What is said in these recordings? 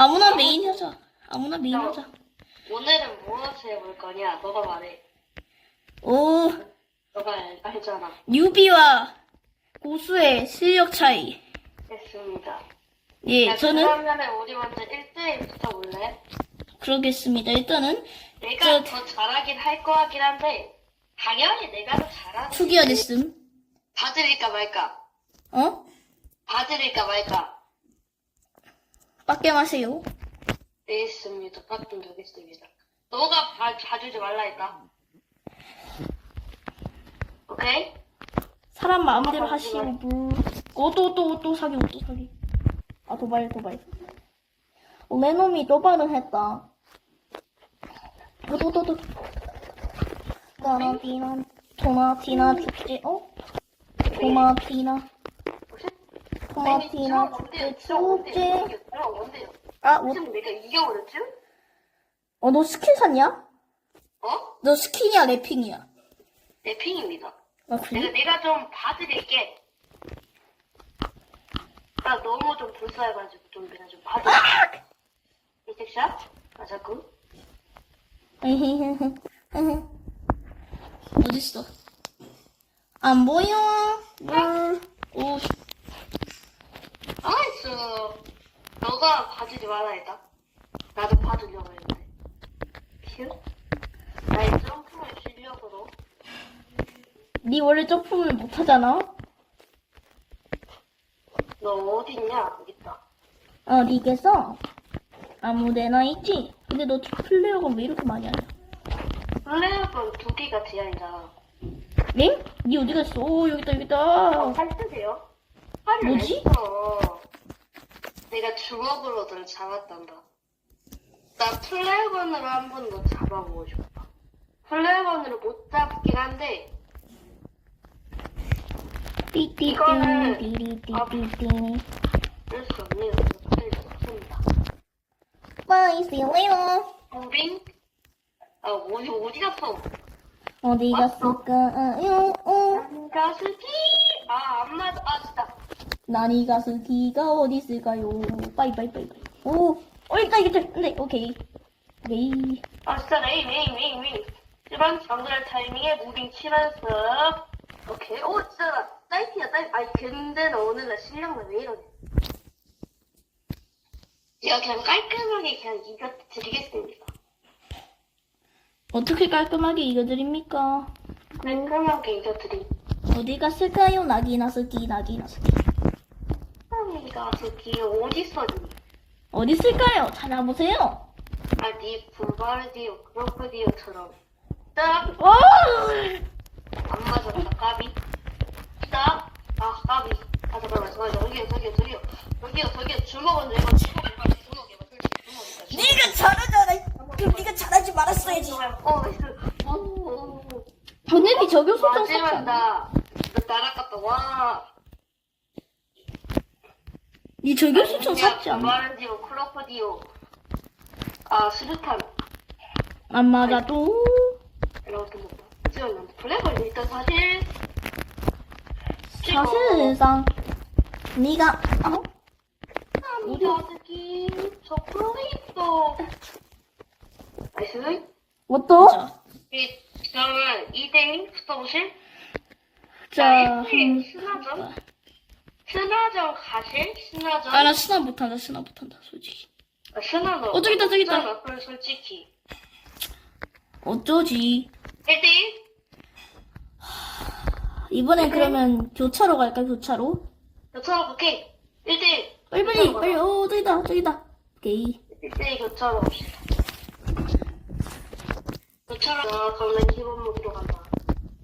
아무나 메인 하자. 아무나 메인 하자. 오늘은 무엇을 해볼 거냐? 너가 말해. 오, 너가 알- 알잖아. 뉴비와 고수의 실력 차이. 됐습니다. 예, 야, 저는 그러면은 우리 먼저 1대1 붙어볼래? 그러겠습니다. 일단은 내가 저- 더 잘하긴 할 거 같긴 한데 당연히 내가 더 잘하는 투기어 됐음. 봐드릴까 말까? 어? 봐드릴까 말까? 빡게 마세요. 네, 있습니다. 받좀 되겠습니다. 너가 봐, 봐주지 말라 했다. 오케이? 사람 마음대로 하시고 물. 어또또 또 사기 또 사기. 아 도발 도발. 어, 레놈이 도발을 했다. 또또또 또. 나나티나 토마티나 축제 어? 토마티나 토마티나 축제 축제. 아, 뭐, 지금 내가 이겨버렸지? 어, 너 스킨 샀냐? 어? 너 스킨이야, 래핑이야? 랩핑입니다. 아, 내가, 그래? 내가 좀 봐드릴게. 나 너무 좀 불쌍해가지고 좀 내가 좀 봐드릴게. 이 섹샷? 가자고. 어딨어? 안 보여. 물. 오, 나이스. 너가 봐주지 말라 했다. 나도 봐주려고 했는데. 큐? 나의 점프의 실력으로. 니 원래 점프를 못하잖아? 너 어딨냐? 여기 있다. 어, 니겠어? 아무데나 있지? 근데 너 플레이어가 왜 이렇게 많이 하냐? 플레이어건 두 개가 제한이잖아. 응? 니 어디 갔어? 오, 여기다, 여기다. 어, 할 뜨세요? 화를 뭐지? 냈어. 내가 주먹으로 널 잡았단다. 나 플레이건으로 한 번 더 잡아보고 싶다. 플레이건으로 못 잡긴 한데, 이거는- 띠리띠띠띠. 그럴 수 없네요. 잡습니다. Bye, see you later. 무빙? 아, 어디, 어디 갔어? 어디 갔을까요? 어. 아, 안 맞아. 아, 진짜. 나니 가스키가 어디 있을까요? 빠이, 빠이, 빠이, 빠이. 오, 어, 일단, 일단, 네, 오케이. 네. 아, 진짜 레이, 레이, 레이, 레이. 일반 정글 타이밍에 무빙 치면서. 오케이. 오, 진짜. 사이트야, 사이트. 아니, 근데 너 오늘 나 실력만 왜 이러냐. 제가 그냥 깔끔하게 그냥 이겨드리겠습니다. 어떻게 깔끔하게 이겨드립니까? 깔끔하게 이겨드리. 어디 갔을까요? 나기나 스키, 나기나 스키. 사람이가 저기 어딨어, 니? 어디 있을까요? 찾아보세요. 아, 니 불바르디오, 크로코디오처럼. 딱! 오! 안 맞았다, 까비. 딱! 아, 까비. 아, 잠깐만, 잠깐만. 저기요, 저기요, 저기요. 저기요, 저기요. 주먹은 내가 주먹이 빨리 주먹이 봐. 솔직히 주먹이 네가 잘하잖아. 그럼 네가 잘하지 말았어야지. 어, 나이스. 오, 오, 오. 전에비 저격 소총 샀지 마지막 않아? 나, 나 날아갔다, 와. 네 저격 소총 샀지 않아? 마르디오, 크로코디오. 아, 스루탄. 안 맞아도 이렇게 먹다. 지금 블랙홀 일단 사실. 사실상 네가 어? 우리 아저기, 저 프로레이터. 나이스. 뭐또? 이, 그러면 2대1 붙어보실? 자, 음, 스나전? 스나전 가실? 스나전? 아 나 스나 못한다 스나 못한다 솔직히 아, 스나전. 어, 저기 있다, 저기 있다. 없잖아, 그래, 솔직히. 어쩌지 1대1? 이번엔 그러면 교차로 갈까 교차로? 교차로 오케이. 1대1. 빨리 빨리 빨리 어 저기다 저기다 오케이 1대1 교차로 갑시다. 교차로, 아, 그러면 기본 무기로 간다.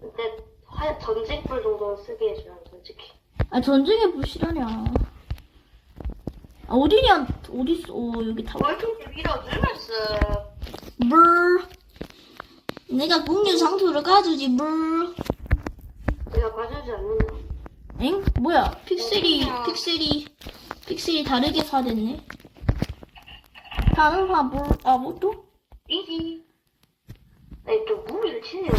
근데, 화 전직불 정도는 쓰게 해줘요, 솔직히. 아 전쟁에 불실하냐 아 어디냐 어딨어 어 여기 다 월통지 밀어주면서, 물 내가 국류 상투를 가주지 물 내가 봐주지 않는다. 엥? 뭐야 픽셀이 어디야? 픽셀이 픽셀이 다르게 사됐네 다른 화물 아뭐 또? 이지. 아니, 또 무리를 치네요.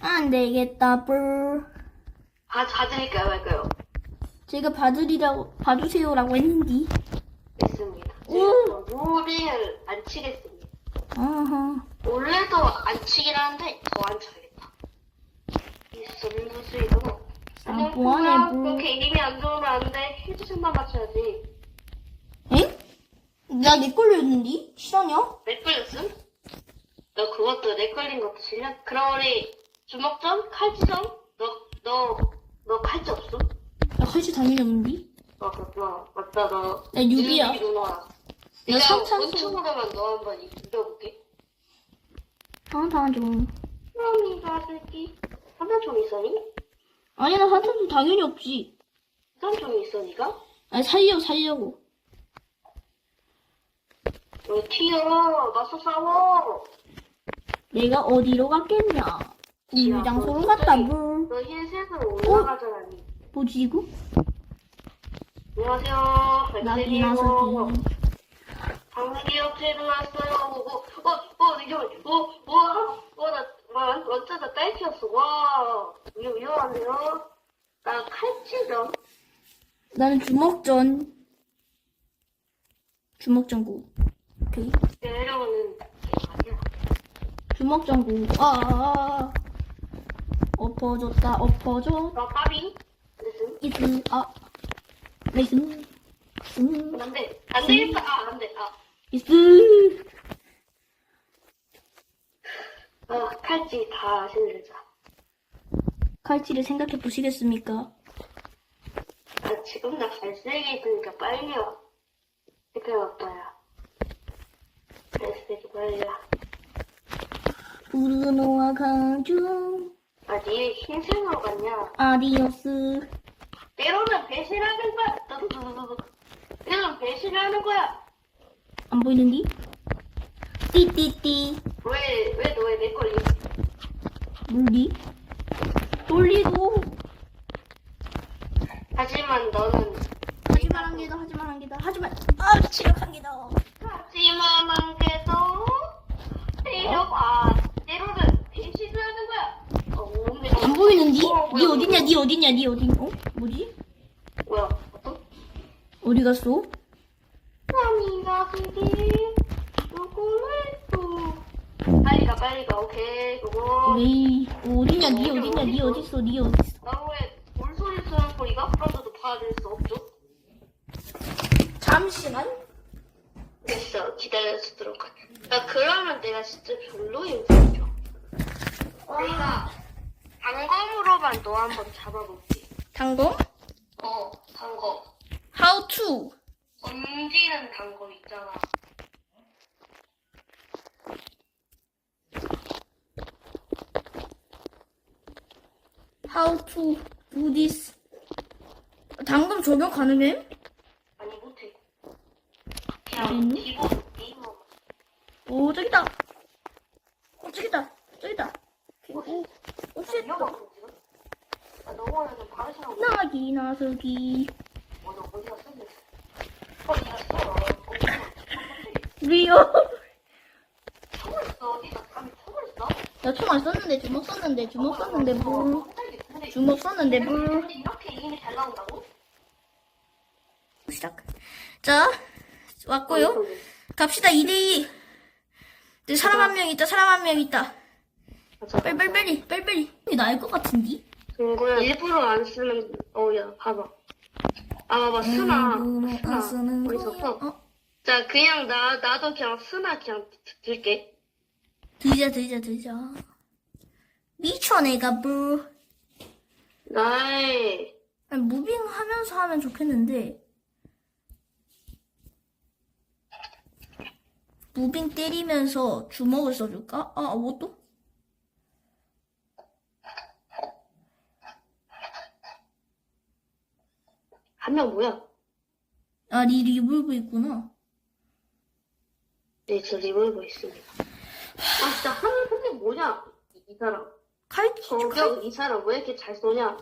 안 되겠다 뿔 가, 가드릴까요, 말까요? 제가 봐주리라고, 봐주세요라고 했는데. 있습니다. 오. 무리를 안 치겠습니다. 아하. 원래도 안 치긴 하는데 더 안 쳐야겠다. 이 썰무수이도 아, 뭐하네, 뭐. 그렇게 이름이 안 좋으면 안 돼. 헤드샷만 맞춰야지. 엥? 나내 했는데? 실화냐? 내 걸렸음? 너 그것도 내 걸린 것도 실력? 그럼 우리 주먹전? 칼치전? 너, 너, 너 칼치 없음? 나 칼치 당연히 없는데? 아, 그렇구나. 맞다, 너. 나 유비야. 유비. 나 내가 성찬수. 원충으로만 너 한번 이겨볼게. 아, 다 좀. 그럼 이거 새끼. 한탄총 있어니? 아니, 나 사탕도 당연히 없지. 한탄총 있어, 니가? 아니, 살려고, 살려고. 왜 튀어? 맞서 싸워. 내가 어디로 갔겠냐? 공유 장소로 갔다, 물. 너 흰색으로 올라가잖아, 니. 뭐지, 이거? 안녕하세요. 나비 백색이고. 나서기. 방기업체로 왔어요. 뭐, 어, 어, 이거, 뭐, 뭐, 어, 나, 와, 어쩌다 딸피였어. 와, 이거 위험한데요? 나 칼치죠? 나는 주먹전. 주먹전구. 오케이. 내려오는. 주먹전구. 아, 아, 아. 엎어졌다, 엎어져. 너 까비? 무슨? 이스, 아. 나이스. 음, 안 돼. 안 되겠다. 아, 안 돼. 아. 이스. 아, 칼치 다 신들자. 칼치를 생각해 보시겠습니까? 아, 지금 나 갈색이 있으니까 빨리 와. 색깔 왔다야. 갈색이 빨리 와. 브루노와 강중. 아, 니 흰색으로 갔냐? 아디오스. 때로는 배신하는 거야. 때로는 배신하는 거야. 안 보이는디? 띠띠띠. 왜, 왜 너의 내 걸리? 물리? 돌리고. 하지만 너는 하지만 한 개다, 하지만 한 개다, 하지만. 아, 치력 한 개다. 하지만 한 개도 때려 아 때로는 배신을 하는 거야. 어, 근데 니 뭐야, 어딨냐, 니 어딨냐, 니 어딨냐? 어? 뭐지? 뭐야? 어떤? 어디 갔어? 남이가 그게 누구를 또 빨리 가 빨리 가 오케이 그거 에이, 어딨냐, 니 어딨냐, 니 어딨어, 니 어딨어. 나무에 물소리 쓰는 소리가 그런데도 봐줄 수 없죠? 잠시만. 됐어 기다려주도록 할게 나 그러면 내가 진짜 별로인 거죠 내가 단검으로만 너 한번 잡아볼게 단검? 어 단검 How to? 던지는 단검 있잖아 How to do this? 단검 적용 가능해? 아니 못해 그냥? 기본 게임만 오, 저기다. 어, 저기다. 저기다. 오, 지금 아 시간 나기, 나서기. 어, 갔어? 어. 어, 리얼. 써? 나총안 썼는데, 주먹 썼는데, 주먹 썼는데, 뭐. 갑자기 근데 주먹 썼는데, 뭐. 이렇게 이름이 잘 나온다고? 시작. 자, 왔고요. 갑시다, 2대2. 사람 한 명 있다, 사람 한 명 있다. 빨리, 빨리, 빨리, 빨리, 빨리. 이게 나을 것 같은데? 친구야. 일부러 안 쓰는, 어, 야, 봐봐. 아, 봐봐, 스나. 일부러 안 쓰는 스나. 어디 거야. 있었어? 어? 자, 그냥 나, 나도 그냥 스나 그냥 드- 들게. 들자, 들자, 들자. 미쳐, 내가 뭐. 아니, 무빙 하면서 하면 좋겠는데. 무빙 때리면서 주먹을 써줄까? 아, 뭐 또? 한 명 뭐야? 아, 리 리볼브 있구나. 네, 저 리볼버 있습니다. 아, 진짜 한, 근데 뭐냐? 이, 이 사람. 칼, 저격 이 사람 왜 이렇게 잘 쏘냐?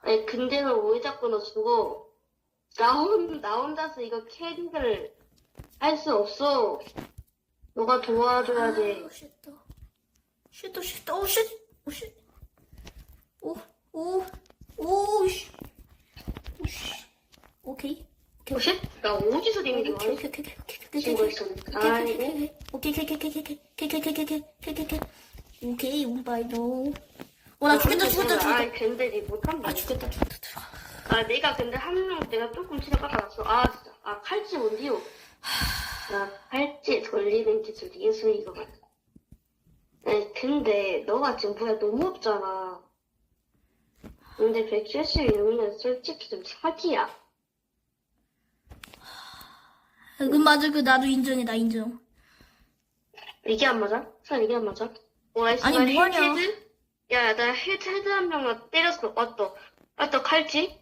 아니 근데 너왜 자꾸 너 죽어? 나, 혼, 나 혼자서 이거 캐릭을 할 수 없어. 너가 도와줘야지. 아, 쉣다. 쉣다, 쉣다, 오, 쉣. 오, 쉣. 오, 오, 오, 씨. 오, 오, 쉣? 나 어디서 데미지 오케이, 많이 오케이, 오케이, 오케이, 오케이, 친구 오케이, 있었는데. 오케이, 아이고. 오케이, 오케이, 오케이, 오케이, 오케이, 오케이, 오케이, 오케이, 오케이, 오케이, 오케이. 오케이, 운바이도. 어, 나 죽겠다, 죽겠다, 죽겠다. 아, 근데 니 못한다. 아, 죽겠다, 죽겠다, 들어가. 아, 내가 근데 한명 내가 조금 치료 깎아놨어. 아, 진짜. 아, 칼찌 뭔데요? 나 칼찌 돌리는 기술 예술이거든. 아니, 근데 너가 지금 뭐야 너무 없잖아. 근데 176년 솔직히 좀 사기야. 그 맞아, 그 나도 인정해, 나 인정. 이게 안 맞아? 선 이게 안 맞아? 어, 와, 아니, 씨발, 뭐하냐. 헤드? 야, 나 헤드, 헤드 한 명만 때렸어. 왔다. 왔다, 칼찌?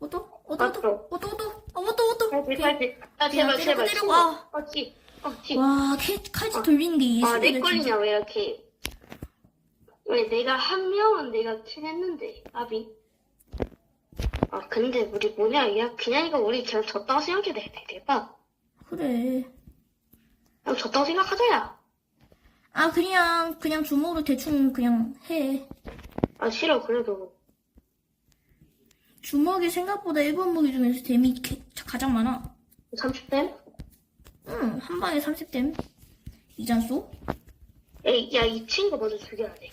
어떠? 어떠? 어떠? 어떠? 어떠? 어, 어떠? 어떠? 칼찌. 아, 그냥 제발, 제발. 때리고. 아. 어, 치. 어, 치. 와, 칼- 칼집 돌리는 게 아, 내 진짜. 왜 이렇게. 왜 내가 한 명은 내가 킬했는데, 아비. 아, 근데 우리 뭐냐, 야, 그냥 이거 우리 그냥 졌다고 생각해, 돼, 대박. 그래. 그냥 졌다고 생각하자, 야. 아, 그냥, 그냥 주먹으로 대충 그냥 해. 아, 싫어, 그래도. 주먹이 생각보다 일본 무기 중에서 데미 개- 가장 많아. 30댐? 응, 한 방에 30댐. 이잔소? 에이, 야, 이 친구 먼저 죽여야 돼.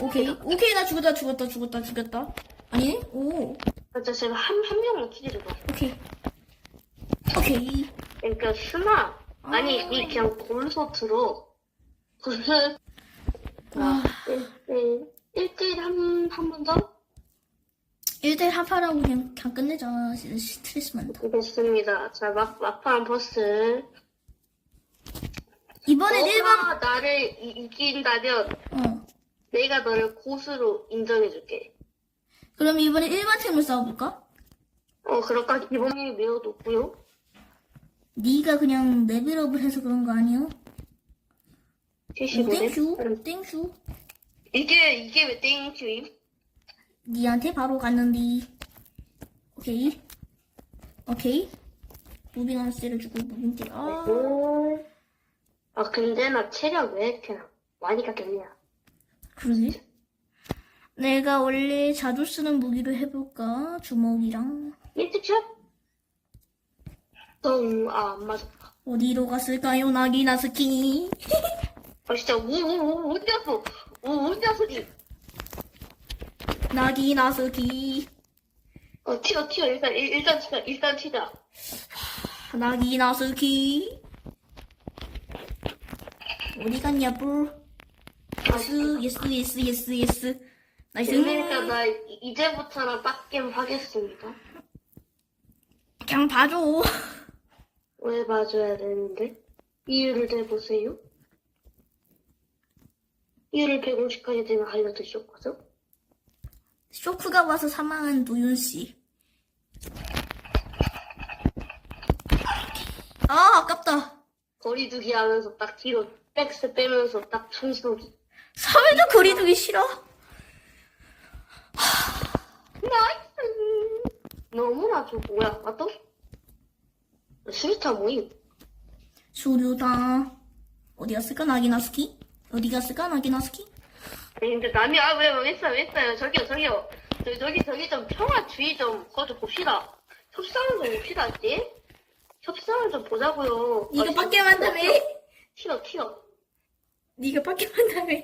오케이. 오케이, 나 죽었다, 죽었다, 죽었다, 죽였다. 아니네? 오, 진짜 제가 한, 한 명만 킬해줘봐. 오케이. 오케이. 그러니까, 스나. 아니, 아. 우리 그냥 골소 들어. 골소. 와, 1대1, 1대1 한, 한번 더? 1대1 한파라고 그냥, 그냥 끝내자. 진짜 스트레스 많다. 됐습니다. 자, 막, 막판 버스. 이번엔 1번, 너가 나를 이, 이긴다면 어. 내가 너를 고수로 인정해줄게. 그럼 이번엔 1번 팀을 싸워볼까? 어, 그럴까? 기본이 매우 높고요. 네가 그냥 레벨업을 해서 그런 거 아니야? 75대. 땡큐, 땡큐. 이게, 이게 왜 땡큐임? 니한테 바로 갔는디. 오케이. 오케이. 무빙 하나 때려주고, 무빙. 아, 오. 아, 근데 나 체력 왜 이렇게 많이 깎였냐? 그러게. 내가 원래 자주 쓰는 무기로 해볼까? 주먹이랑. 일찍샷? 똥, 아, 안 맞았다. 어디로 갔을까요, 나기나 스키? 아, 진짜, 우, 우, 우, 갔어? 우, 니? 나기나 스키. 어, 튀어, 튀어. 일단, 일, 일단 튀자, 일단 튀자. 나기나 스키. 어디 갔냐, 뿔. 예스, 예스, 예스, 예스, 예스. 나이스. 그러니까 나 이- 이제부터는 빡겜 하겠습니다. 그냥 봐줘. 왜 봐줘야 되는데? 이유를 대보세요. 이유를 150까지 되면 쇼거든? 쇼크가 와서 사망한 노윤 씨. 아, 아깝다. 거리두기 하면서 딱 뒤로 백스 빼면서 딱 총쏘기. 사회도 거리두기 싫어? 나이스! 너무나 좋 뭐야, 맞다? 수리타 모임. 수류다. 어디 갔을까, 나기나스키? 어디 갔을까, 나기나스키? 근데 남이, 아, 왜, 왜 했어요, 왜 했어요? 저기요, 저기요. 저기, 저기, 저기 좀 평화주의 좀, 그거 좀 봅시다. 협상을 좀 봅시다, 지 협상을 좀 보자고요. 네가 아, 밖에 만다며? 튀어, 튀어. 네가 밖에 만다며?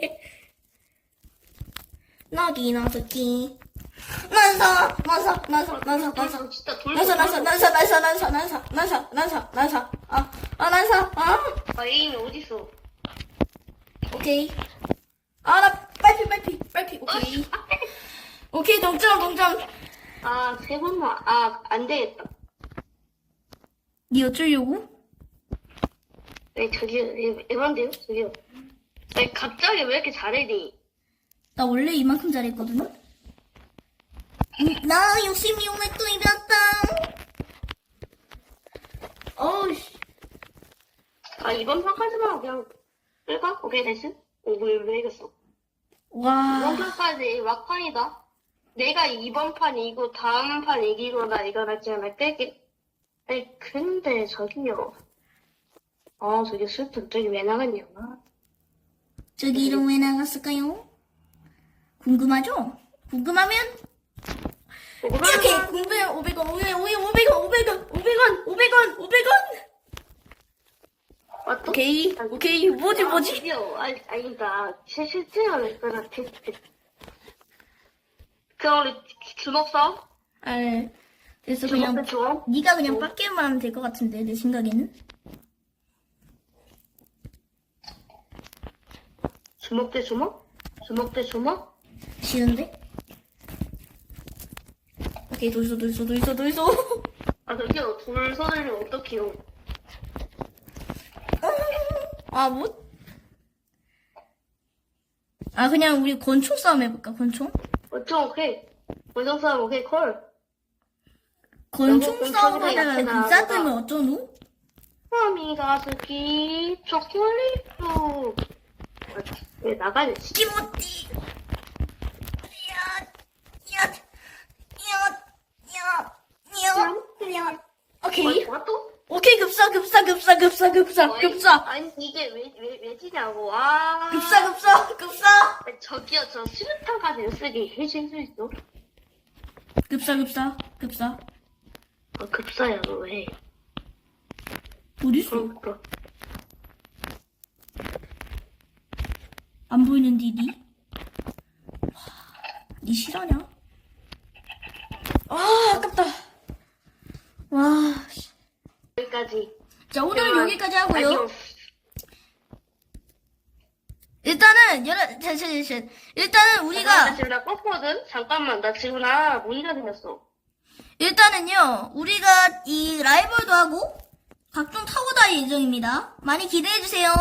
나기나스키. 난사, 난사, 난사, 난사, 난사. 아, 진짜 돌 난사, 난사, 난사, 난사, 난사, 난사, 난사, 난사, 난사. 아, 아, 난사, 아. 아, 에임이 어딨어? 오케이. 아, 나 빨피, 빨피, 빨피. 오케이. 오케이, 동점, 동점. 아, 세 번만, 아, 안 되겠다. 니 어쩌려고? 네, 저기요, 에- 에반데요? 저기요. 아니, 갑자기 왜 이렇게 잘해, 니? 나 원래 이만큼 잘했거든. 음, 나 66회 또 이겼다. 어우씨. 아, 이번 판까지만 그냥 끌까? 오케이, 됐어? 오, 왜, 왜 이겼어? 이번 와. 판까지 막판이다. 내가 이번 판 이기고 다음 판 이기고 나 이거 낫지 않아 끌게. 아니, 근데 저기요. 아, 저기 슬픈 저기 왜 나갔냐? 저기로 왜 나갔을까요? 궁금하죠? 궁금하면 이렇게 500원, 500원, 500원, 500원, 500원, 500원, 500원, 500원. 맞다? 오케이, 오케이. 뭐지, 뭐지? 드디어, 아니, 아니다. 실- 실제로 했구나, 테스트. 그럼 우리 주- 주먹 싸움? 아, 그래서 주먹 그냥 대 주먹? 네가 그냥 빡게임만 하면 될것 같은데 내 생각에는. 주먹 대 주먹? 주먹 대 주먹? 싫은데? 오케이, 돌소, 돌소, 돌소, 돌소. 아, 저기요, 둘 손을 어떻게요? 아, 뭐? 아, 그냥 우리 권총 싸움 해볼까, 권총? 어쩜 오케이. 원정 싸움 오케이, 콜. 권총 싸움 하다가 약해, 그 싸뜨면 나가. 어쩌노? 마미가 스키 초콜릿 왜 나가야 지 기모찌. 야, 야, 야, 야, 야, 야. 오케이. 뭐야 또? 오케이, 급사, 급사, 급사, 급사, 급사, 어이, 급사. 아니 이게 왜 왜 왜 지냐고 아 급사, 급사, 급사. 아니, 저기요 저 수류탄까지 쓰기 해줄 수 있어? 급사, 급사, 급사. 아 급사야 너 왜? 어딨어? 그러니까 안 보이는데, 니? 니 실화냐? 아, 아깝다. 와, 씨. 여기까지. 자, 오늘은 그만. 여기까지 하고요. 안녕. 일단은, 여러, 자, 자, 자, 자. 일단은 나 우리가, 지금 나 껐거든? 잠깐만 나 지금 나 모니터 생겼어. 일단은요, 우리가 이 라이벌도 하고, 각종 타고 다닐 예정입니다. 많이 기대해 주세요.